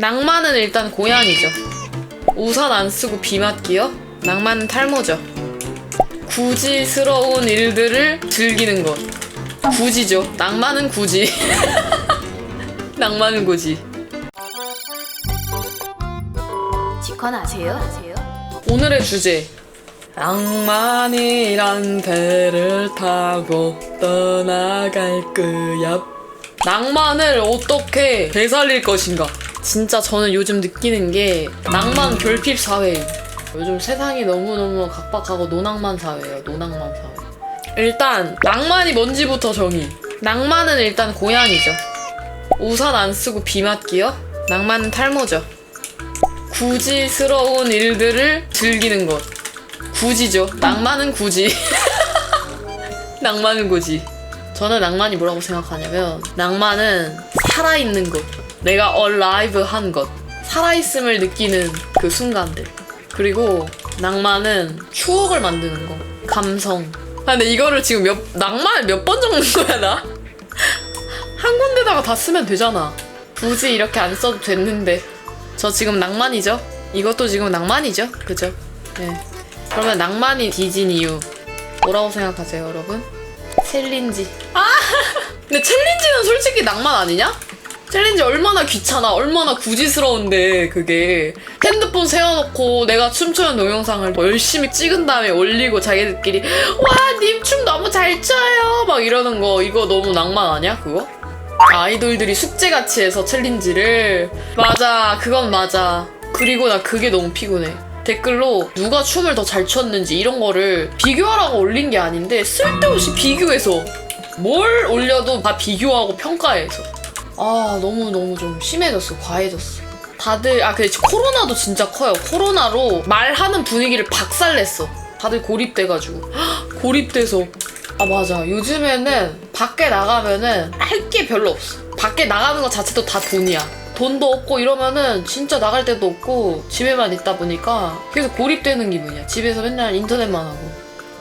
낭만은 일단 고양이죠. 우산 안 쓰고 비 맞기요? 낭만은 탈모죠. 구지스러운 일들을 즐기는 것. 구지죠. 낭만은 구지. 낭만은 구지. 직관 아세요? 아세요? 오늘의 주제. 낭만이란 배를 타고 떠나갈 거야. 낭만을 어떻게 되살릴 것인가? 진짜 저는 요즘 느끼는 게 낭만 결핍 사회예요. 요즘 세상이 너무너무 각박하고 노낭만 사회예요. 노낭만 사회. 일단 낭만이 뭔지부터 정의. 낭만은 일단 고양이죠. 우산 안 쓰고 비 맞기요? 낭만은 탈모죠. 구지스러운 일들을 즐기는 것. 구지죠. 낭만은 구지. 낭만은 구지. 저는 낭만이 뭐라고 생각하냐면 낭만은 살아있는 것. 내가 alive 한 것. 살아있음을 느끼는 그 순간들. 그리고 낭만은 추억을 만드는 거. 감성. 아, 근데 이거를 지금 몇, 낭만을 몇 번 적는 거야, 나? 한 군데다가 다 쓰면 되잖아. 굳이 이렇게 안 써도 됐는데. 저 지금 낭만이죠? 이것도 지금 낭만이죠? 그죠? 네. 그러면 낭만이 뒤진 이유 뭐라고 생각하세요, 여러분? 챌린지. 아! 근데 챌린지는 솔직히 낭만 아니냐? 챌린지 얼마나 귀찮아, 얼마나 구지스러운데, 그게. 핸드폰 세워놓고 내가 춤추는 동영상을 열심히 찍은 다음에 올리고 자기들끼리, 와, 님 춤 너무 잘 춰요! 막 이러는 거, 이거 너무 낭만 아니야, 그거? 아이돌들이 숙제같이 해서 챌린지를. 맞아, 그건 맞아. 그리고 나 그게 너무 피곤해. 댓글로 누가 춤을 더 잘 췄는지 이런 거를 비교하라고 올린 게 아닌데 쓸데없이 비교해서 뭘 올려도 다 비교하고 평가해서 아 너무 너무 좀 심해졌어 과해졌어. 다들 아 근데 코로나도 진짜 커요. 코로나로 말하는 분위기를 박살냈어. 다들 고립돼가지고. 헉, 고립돼서. 아 맞아. 요즘에는 밖에 나가면은 할 게 별로 없어. 밖에 나가는 것 자체도 다 돈이야. 돈도 없고 이러면은 진짜 나갈 데도 없고 집에만 있다 보니까 계속 고립되는 기분이야. 집에서 맨날 인터넷만 하고.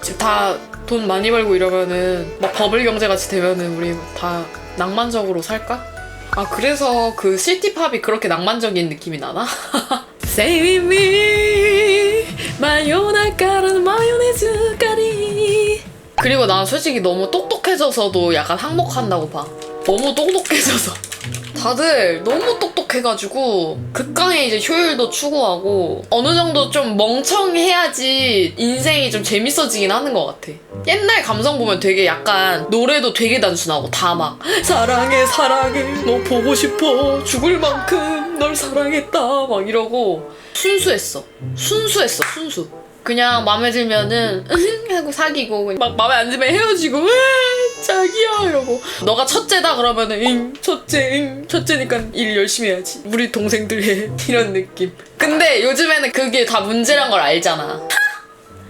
지금 다돈 많이 벌고 이러면은 막 버블 경제 같이 되면은 우리 다 낭만적으로 살까? 아 그래서 그 시티팝이 그렇게 낭만적인 느낌이 나나? Say with me 마요나까는 마요네즈 까리 그리고 난 솔직히 너무 똑똑해져서도 약간 항목한다고 봐. 너무 똑똑해져서 다들 너무 똑똑해가지고 극강의 이제 효율도 추구하고 어느 정도 좀 멍청해야지 인생이 좀 재밌어지긴 하는 것 같아. 옛날 감성 보면 되게 약간 노래도 되게 단순하고 다 막 사랑해 사랑해 너 보고 싶어 죽을 만큼 널 사랑했다 막 이러고 순수했어. 순수했어 순수. 그냥 마음에 들면은 으흠 하고 사귀고 막 마음에 안 들면 헤어지고 으 자기야 이러고. 너가 첫째다 그러면은 응 첫째 응 첫째니까 일 열심히 해야지. 우리 동생들 해 이런 느낌. 근데 요즘에는 그게 다 문제란 걸 알잖아.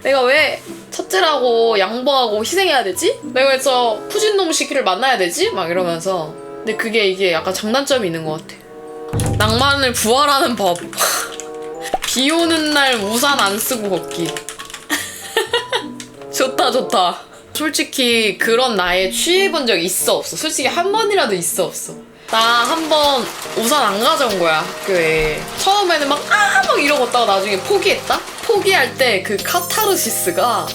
내가 왜 첫째라고 양보하고 희생해야 되지? 내가 왜저 푸진놈 시키를 만나야 되지? 막 이러면서. 근데 그게 이게 약간 장단점이 있는 것 같아. 낭만을 부활하는 법 비 오는 날 우산 안 쓰고 걷기. 좋다, 좋다. 솔직히 그런 나에 취해본 적 있어, 없어? 솔직히 한 번이라도 있어, 없어? 나 한 번 우산 안 가져온 거야, 학교에. 처음에는 막, 아! 막 이러고 있다가 나중에 포기했다? 포기할 때 그 카타르시스가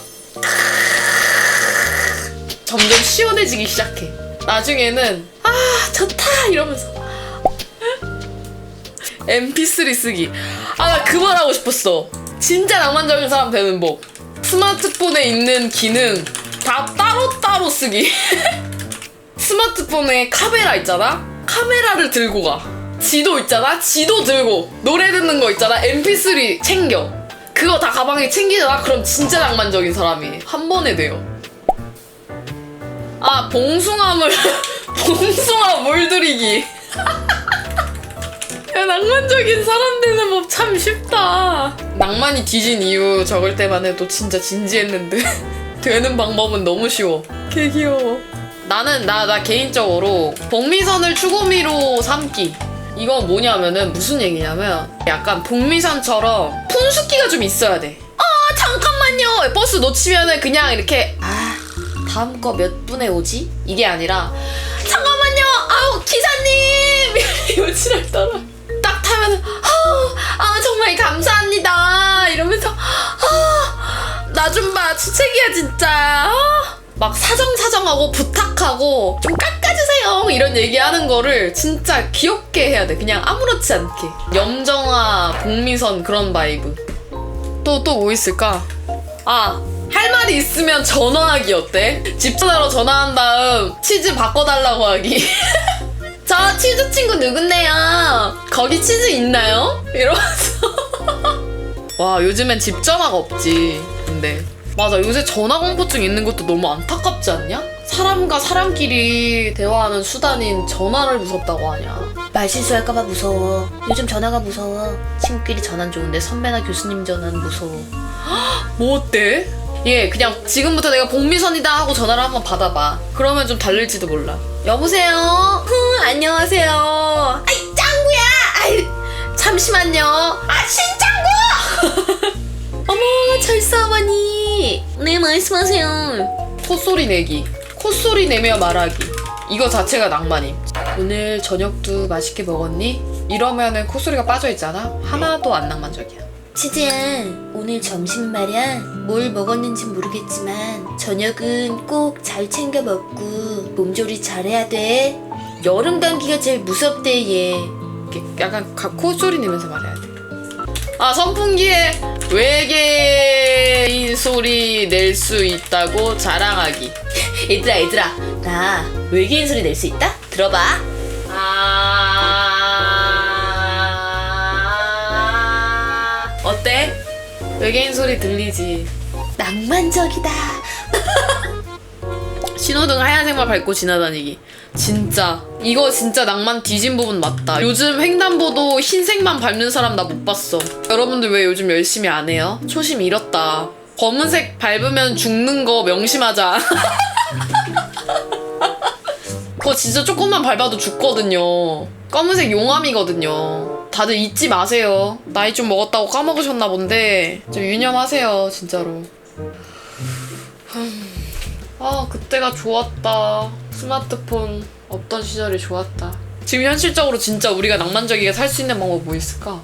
점점 시원해지기 시작해. 나중에는, 아, 좋다! 이러면서. MP3 쓰기. 아, 나 그 말 하고 싶었어. 진짜 낭만적인 사람 되는 법. 스마트폰에 있는 기능 다 따로따로 쓰기. 스마트폰에 카메라 있잖아? 카메라를 들고 가. 지도 있잖아? 지도 들고. 노래 듣는 거 있잖아? MP3 챙겨. 그거 다 가방에 챙기잖아? 그럼 진짜 낭만적인 사람이 한 번에 돼요. 아, 봉숭아물, 봉숭아 물들이기. 야, 낭만적인 사람 되는 법 참 쉽다. 낭만이 뒤진 이유 적을 때만 해도 진짜 진지했는데 되는 방법은 너무 쉬워. 개 귀여워. 나는 나 나 개인적으로 복미선을 추구미로 삼기. 이건 뭐냐면은 무슨 얘기냐면 약간 복미선처럼 푼숙기가 좀 있어야 돼. 아 잠깐만요. 버스 놓치면은 그냥 이렇게 아 다음 거 몇 분에 오지? 이게 아니라 잠깐만요. 아우 기사님 이거 지랄 따라. 정말 감사합니다. 이러면서 아, 나 좀 봐. 주책이야 진짜. 아. 막 사정사정하고 부탁하고 좀 깎아주세요. 이런 얘기하는 거를 진짜 귀엽게 해야 돼. 그냥 아무렇지 않게. 염정아 복미선 그런 바이브. 또 또 뭐 있을까? 아 할 말이 있으면 전화하기 어때? 집 전화로 전화한 다음 치즈 바꿔달라고 하기. 저 치즈 친구 누군데요? 거기 치즈 있나요? 이러면서 와 요즘엔 집 전화가 없지 근데 맞아 요새 전화 공포증 있는 것도 너무 안타깝지 않냐? 사람과 사람끼리 대화하는 수단인 전화를 무섭다고 하냐 말 실수할까봐 무서워. 요즘 전화가 무서워. 친구끼리 전화는 좋은데 선배나 교수님 전화는 무서워. 뭐 어때? 얘 그냥 지금부터 내가 복미선이다 하고 전화를 한번 받아봐 그러면 좀 달릴지도 몰라 여보세요? 흥 안녕하세요 아이 짱구야 아이 잠시만요 아 신짱 말씀하세요. 콧소리 내기 콧소리 내며 말하기 이거 자체가 낭만임 오늘 저녁도 맛있게 먹었니? 이러면은 콧소리가 빠져 있잖아 하나도 안 낭만적이야 치즈야, 오늘 점심 말이야. 뭘 먹었는지 모르겠지만 저녁은 꼭 잘 챙겨 먹고 몸조리 잘해야 돼. 여름 감기가 제일 무섭대 얘. 이렇게 약간 가- 콧소리 내면서 말해야 돼. 아 선풍기에 외계인 소리 낼 수 있다고 자랑하기. 얘들아 얘들아, 나 외계인 소리 낼 수 있다? 들어봐. 아 어때? 외계인 소리 들리지? 낭만적이다. 신호등 하얀색만 밟고 지나다니기. 진짜 이거 진짜 낭만 뒤진 부분 맞다. 요즘 횡단보도 흰색만 밟는 사람 나 못 봤어. 여러분들 왜 요즘 열심히 안 해요? 초심 잃었다. 검은색 밟으면 죽는 거 명심하자. 그거 진짜 조금만 밟아도 죽거든요. 검은색 용암이거든요. 다들 잊지 마세요. 나이 좀 먹었다고 까먹으셨나 본데 좀 유념하세요, 진짜로. 아, 그때가 좋았다. 스마트폰 없던 시절이 좋았다. 지금 현실적으로 진짜 우리가 낭만적이게 살 수 있는 방법 뭐 있을까?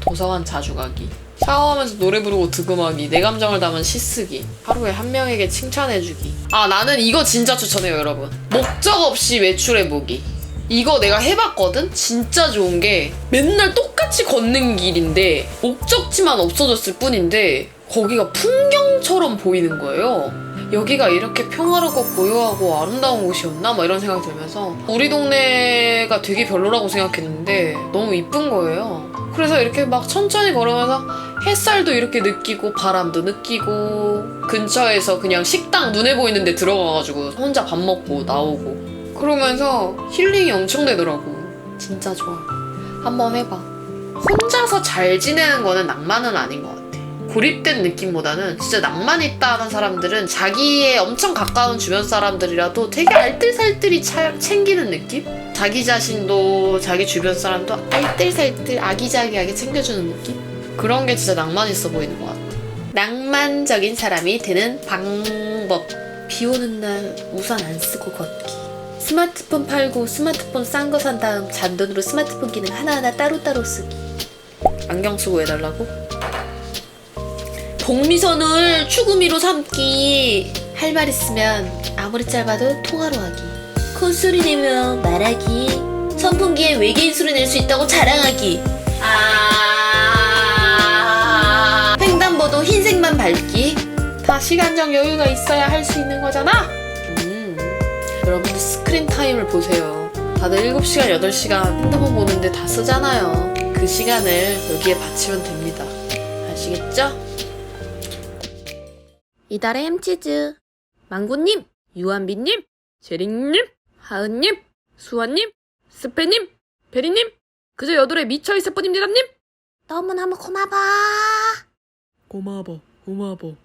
도서관 자주 가기. 샤워하면서 노래 부르고 득음하기. 내 감정을 담은 시 쓰기. 하루에 한 명에게 칭찬해주기. 아, 나는 이거 진짜 추천해요, 여러분. 목적 없이 외출해보기. 이거 내가 해봤거든? 진짜 좋은 게 맨날 똑같이 걷는 길인데 목적지만 없어졌을 뿐인데 거기가 풍경처럼 보이는 거예요. 여기가 이렇게 평화롭고 고요하고 아름다운 곳이었나? 막 이런 생각이 들면서 우리 동네가 되게 별로라고 생각했는데 너무 이쁜 거예요. 그래서 이렇게 막 천천히 걸으면서 햇살도 이렇게 느끼고 바람도 느끼고 근처에서 그냥 식당 눈에 보이는 데 들어가가지고 혼자 밥 먹고 나오고 그러면서 힐링이 엄청 되더라고. 진짜 좋아. 한번 해봐. 혼자서 잘 지내는 거는 낭만은 아닌 것 같아. 고립된 느낌보다는 진짜 낭만 있다 하는 사람들은 자기의 엄청 가까운 주변 사람들이라도 되게 알뜰살뜰히 차- 챙기는 느낌? 자기 자신도 자기 주변 사람도 알뜰살뜰 아기자기하게 챙겨주는 느낌? 그런 게 진짜 낭만 있어 보이는 것 같아. 낭만적인 사람이 되는 방법. 비 오는 날 우산 안 쓰고 걷기. 스마트폰 팔고 스마트폰 싼 거 산 다음 잔돈으로 스마트폰 기능 하나하나 따로따로 쓰기. 안경 쓰고 해달라고? 복미선을 추구미로 삼기. 할 말 있으면 아무리 짧아도 통화로 하기. 콧소리 내며 말하기. 선풍기에 외계인 소리 낼 수 있다고 자랑하기. 아. 횡단보도 흰색만 밟기. 다 시간적 여유가 있어야 할 수 있는 거잖아. 음. 여러분들 스크린 타임을 보세요. 다들 7시간, 8시간 핸드폰 보는데 다 쓰잖아요. 그 시간을 여기에 바치면 됩니다. 아시겠죠? 이달의 햄치즈. 망고님, 유한빈님, 제링님, 하은님, 수아님, 스페님, 베리님, 그저 여돌에 미쳐있을 뿐입니다님. 너무너무 고마워. 고마워, 고마워.